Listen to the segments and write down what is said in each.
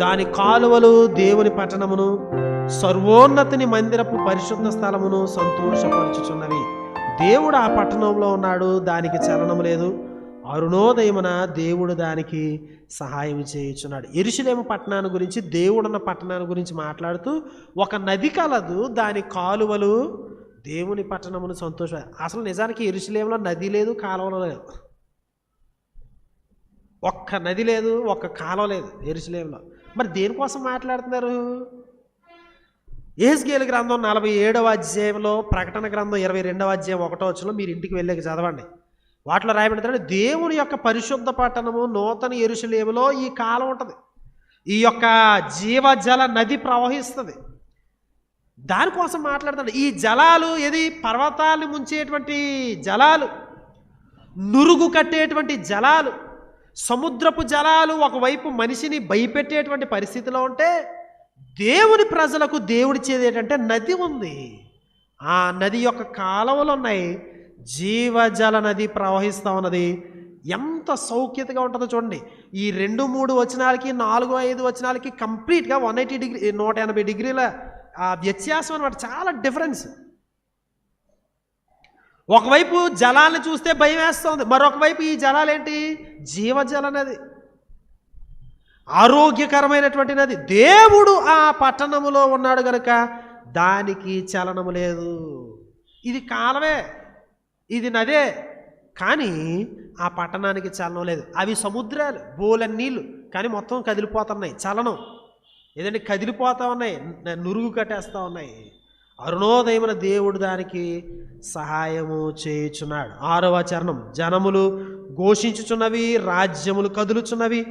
దాని కాలువలు దేవుని పట్టణమును సర్వోన్నతిని మందిరపు పరిశుద్ధ స్థలమును సంతోషపరుచుచున్నవి. దేవుడు ఆ పట్టణంలో ఉన్నాడు దానికి చలనం లేదు. అరుణోదయమున దేవుడు దానికి సహాయం చేయుచున్నాడు. ఎరుషులేమ పట్టణాన్ని గురించి దేవుడున్న పట్టణాన్ని గురించి మాట్లాడుతూ ఒక నది కలదు దాని కాలువలు దేవుని పట్టణమును సంతోష అసలు నిజానికి ఎరుషులేములో నది లేదు కాలువలు లేదు ఒక్క నది లేదు ఒక్క కాలం లేదు ఎరుసలేంలో. మరి దేనికోసం మాట్లాడుతున్నారు? ఏస్గేల్ గ్రంథం నలభై ఏడవ అధ్యాయంలో ప్రకటన గ్రంథం ఇరవై రెండవ అధ్యాయం ఒకటో వచ్చులో మీరు ఇంటికి వెళ్ళాక చదవండి. వాటిలో రాయబడతాడు దేవుని యొక్క పరిశుద్ధ పట్టణము నూతన ఎరుసలేములో ఈ కాలం ఉంటుంది. ఈ యొక్క జీవజల నది ప్రవహిస్తుంది. దానికోసం మాట్లాడుతాడు ఈ జలాలు ఏది? పర్వతాలు ముంచేటువంటి జలాలు నురుగు కట్టేటువంటి జలాలు. సముద్రపు జలాలు ఒకవైపు మనిషిని భయపెట్టేటువంటి పరిస్థితిలో ఉంటే దేవుని ప్రజలకు దేవుడి చేదేటంటే నది ఉంది. ఆ నది యొక్క కాలువలు ఉన్నాయి. జీవజల నది ప్రవహిస్తూ ఉన్నది. ఎంత సౌఖ్యతగా ఉంటుందో చూడండి. ఈ రెండు మూడు వచనాలకి నాలుగు ఐదు వచనాలకి కంప్లీట్గా వన్ ఎయిటీ డిగ్రీ నూట ఎనభై డిగ్రీల ఆ వ్యత్యాసం అనమాట చాలా డిఫరెన్స్. ఒకవైపు జలాన్ని చూస్తే భయం వేస్తుంది మరొకవైపు ఈ జలాలు ఏంటి జీవజల నది ఆరోగ్యకరమైనటువంటి నది. దేవుడు ఆ పట్టణములో ఉన్నాడు గనుక దానికి చలనము లేదు. ఇది కాలమే ఇది నదే. కానీ ఆ పట్టణానికి చలనం లేదు. అవి సముద్రాలు బోలెన్ నీళ్ళు కానీ మొత్తం కదిలిపోతున్నాయి. చలనం. ఏదంటే కదిలిపోతూ ఉన్నాయి నురుగు కట్టేస్తూ ఉన్నాయి. అరుణోదయమున దేవుడు దానికి సహాయము చేయుచున్నాడు. ఆరవ చరణం. జనములు ఘోషించుచున్నవి రాజ్యములు కదులుచున్నవి.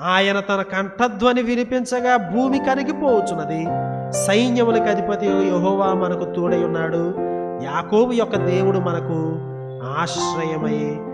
ఆయన తన కంఠధ్వని వినిపించగా భూమి కరిగిపోవచ్చున్నది సైన్యములకు అధిపతి యహోవా మనకు తోడై ఉన్నాడు. యాకోబు యొక్క దేవుడు మనకు ఆశ్రయమై